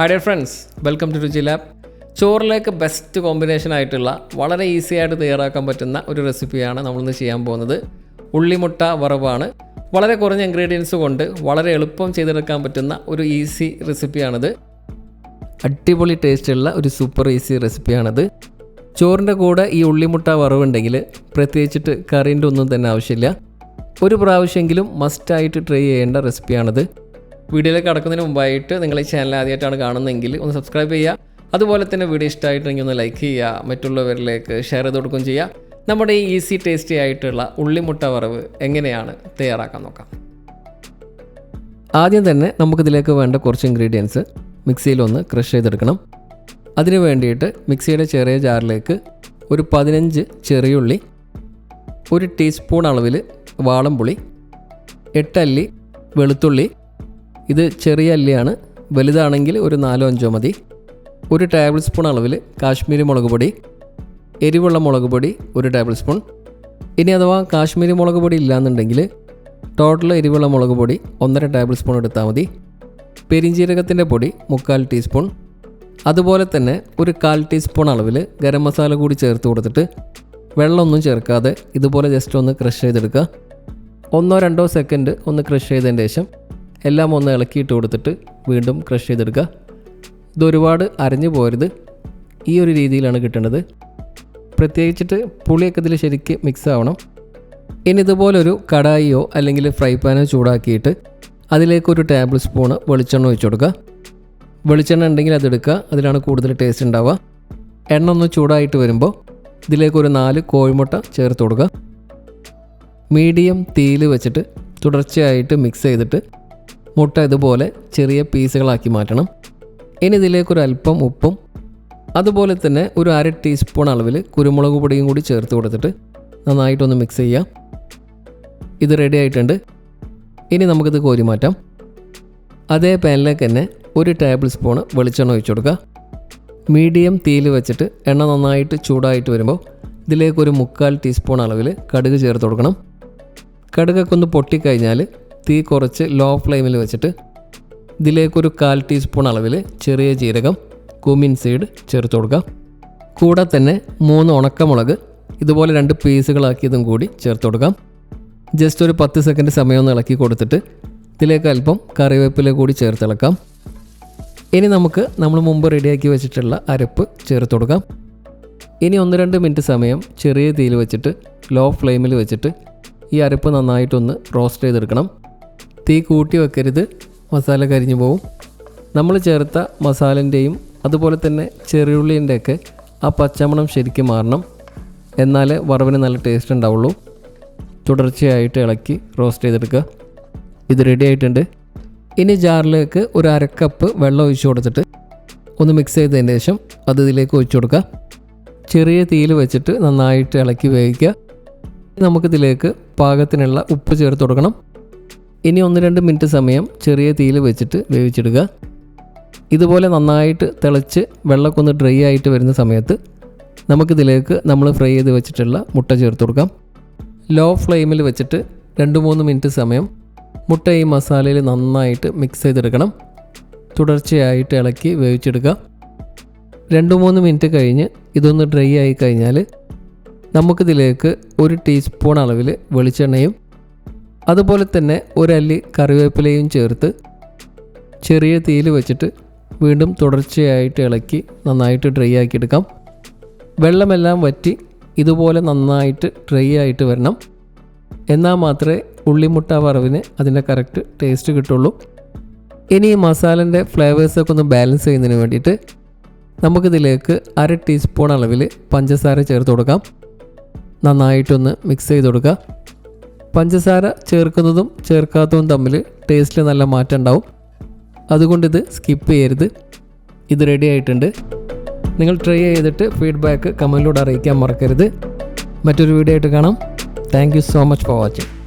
Hi dear friends welcome to Ruchi lab ചോറിലേക്ക് best combination ആയിട്ടുള്ള വളരെ easy ആയിട്ട് തയ്യാറാക്കാൻ പറ്റുന്ന ഒരു റെസിപ്പിയാണ് നമ്മളിന്ന് ചെയ്യാൻ പോകുന്നത്. ഉള്ളിമുട്ട വറവാണ്. വളരെ കുറഞ്ഞ ഇൻഗ്രീഡിയൻസ് കൊണ്ട് വളരെ എളുപ്പം ചെയ്തെടുക്കാൻ പറ്റുന്ന ഒരു ഈസി റെസിപ്പിയാണിത് അടിപൊളി ടേസ്റ്റുള്ള ഒരു സൂപ്പർ ഈസി റെസിപ്പിയാണിത് ചോറിന്റെ കൂടെ ഈ ഉള്ളിമുട്ട വറവുണ്ടെങ്കിൽ പ്രത്യേകിച്ചിട്ട് കറീന്റെ ഒന്നും തന്നെ ആവശ്യമില്ല. ഒരു പ്രാവശ്യമെങ്കിലും മസ്റ്റായിട്ട് ട്രൈ ചെയ്യേണ്ട റെസിപ്പിയാണിത് വീഡിയോയിലേക്ക് കടക്കുന്നതിന് മുമ്പായിട്ട് നിങ്ങൾ ഈ ചാനൽ ആദ്യമായിട്ടാണ് കാണുന്നതെങ്കിൽ ഒന്ന് സബ്സ്ക്രൈബ് ചെയ്യുക. അതുപോലെ തന്നെ വീഡിയോ ഇഷ്ടമായിട്ടുണ്ടെങ്കിൽ ഒന്ന് ലൈക്ക് ചെയ്യുക. മറ്റുള്ളവരിലേക്ക് ഷെയർ ചെയ്ത് കൊടുക്കുകയും ചെയ്യുക. നമ്മുടെ ഈ ഈസി ടേസ്റ്റി ആയിട്ടുള്ള ഉള്ളിമുട്ട വറവ് എങ്ങനെയാണ്? തയ്യാറാക്കാൻ നോക്കാം. ആദ്യം തന്നെ നമുക്കിതിലേക്ക് വേണ്ട കുറച്ച് ഇൻഗ്രീഡിയൻസ് മിക്സിയിലൊന്ന് ക്രഷ് ചെയ്തെടുക്കണം. അതിനു വേണ്ടിയിട്ട് മിക്സിയുടെ ചെറിയ ജാറിലേക്ക് ഒരു പതിനഞ്ച് ചെറിയുള്ളി ഒരു ടീസ്പൂൺ അളവിൽ വാളംപുളി എട്ടല്ലി വെളുത്തുള്ളി ഇത് ചെറിയ അല്ലിയാണ്. വലുതാണെങ്കിൽ ഒരു നാലോ അഞ്ചോ മതി. ഒരു ടേബിൾ സ്പൂൺ അളവിൽ കാശ്മീരി മുളക് പൊടി. എരിവുള്ള മുളക് പൊടി ഒരു ടേബിൾ സ്പൂൺ. ഇനി അഥവാ കാശ്മീരി മുളക് പൊടി ഇല്ലാന്നുണ്ടെങ്കിൽ ടോട്ടൽ എരിവുള്ള മുളക് പൊടി ഒന്നര ടേബിൾ സ്പൂൺ എടുത്താൽ മതി. പെരിഞ്ചീരകത്തിന്റെ പൊടി മുക്കാൽ ടീസ്പൂൺ. അതുപോലെ തന്നെ ഒരു കാൽ ടീസ്പൂൺ അളവിൽ ഗരം മസാല കൂടി ചേർത്ത് കൊടുത്തിട്ട് വെള്ളമൊന്നും ചേർക്കാതെ ഇതുപോലെ ജസ്റ്റ് ഒന്ന് ക്രഷ് ചെയ്തെടുക്കുക. ഒന്നോ രണ്ടോ സെക്കൻഡ് ഒന്ന് ക്രഷ് ചെയ്തതിന് ശേഷം എല്ലാം ഒന്ന് ഇളക്കിയിട്ട് കൊടുത്തിട്ട് വീണ്ടും ക്രഷ് ചെയ്തെടുക്കുക. ഇതൊരുപാട് അരഞ്ഞു പോരുത്. ഈ ഒരു രീതിയിലാണ് കിട്ടേണ്ടത്. പ്രത്യേകിച്ചിട്ട് പുളിയൊക്കെ ഇതിൽ ശരിക്ക് മിക്സ് ആവണം. ഇനി ഇതുപോലൊരു കടായിയോ അല്ലെങ്കിൽ ഫ്രൈ പാനോ ചൂടാക്കിയിട്ട് അതിലേക്ക് ഒരു ടേബിൾ സ്പൂണ് വെളിച്ചെണ്ണ ഒഴിച്ചു കൊടുക്കുക. വെളിച്ചെണ്ണ ഉണ്ടെങ്കിൽ അതെടുക്കുക അതിലാണ് കൂടുതൽ ടേസ്റ്റ് ഉണ്ടാവുക. എണ്ണ ഒന്ന് ചൂടായിട്ട് വരുമ്പോൾ ഇതിലേക്ക് ഒരു നാല് കോഴിമുട്ട ചേർത്ത് കൊടുക്കുക. മീഡിയം തീയിൽ വെച്ചിട്ട് തുടർച്ചയായിട്ട് മിക്സ് ചെയ്തിട്ട് മുട്ട ഇതുപോലെ ചെറിയ പീസുകളാക്കി മാറ്റണം. ഇനി ഇതിലേക്ക് ഒരു അല്പം ഉപ്പും അതുപോലെ തന്നെ ഒരു അര ടീസ്പൂൺ അളവിൽ കുരുമുളക് പൊടിയും കൂടി ചേർത്ത് കൊടുത്തിട്ട് നന്നായിട്ടൊന്ന് മിക്സ് ചെയ്യാം. ഇത് റെഡി ആയിട്ടുണ്ട്. ഇനി നമുക്കിത് കോരി മാറ്റാം. അതേ പാനിലേക്ക് തന്നെ ഒരു ടേബിൾ സ്പൂണ് വെളിച്ചെണ്ണ ഒഴിച്ചു കൊടുക്കുക. മീഡിയം തീയിൽ വെച്ചിട്ട് എണ്ണ നന്നായിട്ട് ചൂടായിട്ട് വരുമ്പോൾ ഇതിലേക്ക് ഒരു മുക്കാൽ ടീസ്പൂൺ അളവിൽ കടുക് ചേർത്ത് കൊടുക്കണം. കടുകൊക്കെ ഒന്ന് പൊട്ടിക്കഴിഞ്ഞാൽ തീ കുറച്ച് ലോ ഫ്ലെയിമിൽ വെച്ചിട്ട് ഇതിലേക്കൊരു കാൽ ടീസ്പൂൺ അളവിൽ ചെറിയ ജീരകം കുമിൻ സീഡ് ചേർത്ത് കൊടുക്കുക. കൂടെ തന്നെ മൂന്ന് ഉണക്കമുളക് ഇതുപോലെ രണ്ട് പീസുകളാക്കിയതും കൂടി ചേർത്ത് കൊടുക്കാം ജസ്റ്റ് ഒരു പത്ത് സെക്കൻഡ് സമയം ഒന്ന് ഇളക്കി കൊടുത്തിട്ട് ഇതിലേക്ക് അല്പം കറിവേപ്പില കൂടി ചേർത്ത് ഇളക്കാം. ഇനി നമുക്ക് നമ്മൾ മുമ്പ് റെഡിയാക്കി വെച്ചിട്ടുള്ള അരപ്പ് ചേർത്ത് കൊടുക്കാം. ഇനി ഒന്ന് രണ്ട് മിനിറ്റ് സമയം ചെറിയ തീയിൽ വെച്ചിട്ട് ലോ ഫ്ലെയിമിൽ വെച്ചിട്ട് ഈ അരപ്പ് നന്നായിട്ടൊന്ന് റോസ്റ്റ് ചെയ്തെടുക്കണം. തീ കൂട്ടി വെക്കരുത്. മസാല കരിഞ്ഞു പോവും. നമ്മൾ ചേർത്ത മസാലന്റെയും അതുപോലെ തന്നെ ചെറിയുള്ളിന്റെയൊക്കെ ആ പച്ചമണം ശരിക്കും മാറണം. എന്നാലേ വറവിന് നല്ല ടേസ്റ്റ് ഉണ്ടാവുള്ളൂ. തുടർച്ചയായിട്ട് ഇളക്കി റോസ്റ്റ് ചെയ്തെടുക്കുക. ഇത് റെഡി ആയിട്ടുണ്ട്. ഇനി ജാറിലേക്ക് ഒരു അരക്കപ്പ് വെള്ളം ഒഴിച്ചു കൊടുത്തിട്ട് ഒന്ന് മിക്സ് ചെയ്തതിന് ശേഷം അത് ഇതിലേക്ക് ഒഴിച്ചു കൊടുക്കുക. ചെറിയ തീയിൽ വെച്ചിട്ട് നന്നായിട്ട് ഇളക്കി വേവിക്കുക. നമുക്കിതിലേക്ക് പാകത്തിനുള്ള ഉപ്പ് ചേർത്ത് കൊടുക്കണം. ഇനി ഒന്ന് രണ്ട് മിനിറ്റ് സമയം ചെറിയ തീയിൽ വെച്ചിട്ട് വേവിച്ചെടുക്കുക ഇതുപോലെ നന്നായിട്ട് തിളച്ച് വെള്ളമൊക്കെ ഡ്രൈ ആയിട്ട് വരുന്ന സമയത്ത് നമുക്കിതിലേക്ക് നമ്മൾ ഫ്രൈ ചെയ്ത് വെച്ചിട്ടുള്ള മുട്ട ചേർത്ത് കൊടുക്കാം. ലോ ഫ്ലെയിമിൽ വെച്ചിട്ട് രണ്ട് മൂന്ന് മിനിറ്റ് സമയം മുട്ട ഈ മസാലയിൽ നന്നായിട്ട് മിക്സ് ചെയ്തെടുക്കണം. തുടർച്ചയായിട്ട് ഇളക്കി വേവിച്ചെടുക്കുക. രണ്ട് മൂന്ന് മിനിറ്റ് കഴിഞ്ഞ് ഇതൊന്ന് ഡ്രൈ ആയി കഴിഞ്ഞാൽ നമുക്കിതിലേക്ക് ഒരു ടീസ്പൂൺ അളവിൽ വെളിച്ചെണ്ണയും അതുപോലെ തന്നെ ഒരല്ലി കറിവേപ്പിലയും ചേർത്ത് ചെറിയ തീയിൽ വെച്ചിട്ട് വീണ്ടും തുടർച്ചയായിട്ട് ഇളക്കി നന്നായിട്ട് ഡ്രൈ ആക്കി എടുക്കാം വെള്ളമെല്ലാം വറ്റി ഇതുപോലെ നന്നായിട്ട് ഡ്രൈ ആയിട്ട് വരണം. എന്നാൽ മാത്രമേ ഉള്ളിമുട്ട വറവിന് അതിന്റെ കറക്റ്റ് ടേസ്റ്റ് കിട്ടുള്ളൂ. ഇനി ഈ മസാലന്റെ ഫ്ലേവേഴ്സൊക്കെ ഒന്ന് ബാലൻസ് ചെയ്യുന്നതിന് വേണ്ടിയിട്ട് നമുക്കിതിലേക്ക് അര ടീസ്പൂൺ അളവിൽ പഞ്ചസാര ചേർത്ത് കൊടുക്കാം. നന്നായിട്ടൊന്ന് മിക്സ് ചെയ്ത് കൊടുക്കുക. പഞ്ചസാര ചേർക്കുന്നതും ചേർക്കാത്തതും തമ്മിൽ ടേസ്റ്റിൽ നല്ല മാറ്റം ഉണ്ടാവും. അതുകൊണ്ട് ഇത് സ്കിപ്പ് ചെയ്യരുത്. ഇത് റെഡി ആയിട്ടുണ്ട്. നിങ്ങൾ ട്രൈ ചെയ്തിട്ട് ഫീഡ്ബാക്ക് കമന്റിലൂടെ അറിയിക്കാൻ മറക്കരുത്. മറ്റൊരു വീഡിയോ ആയിട്ട് കാണാം. Thank so much for watching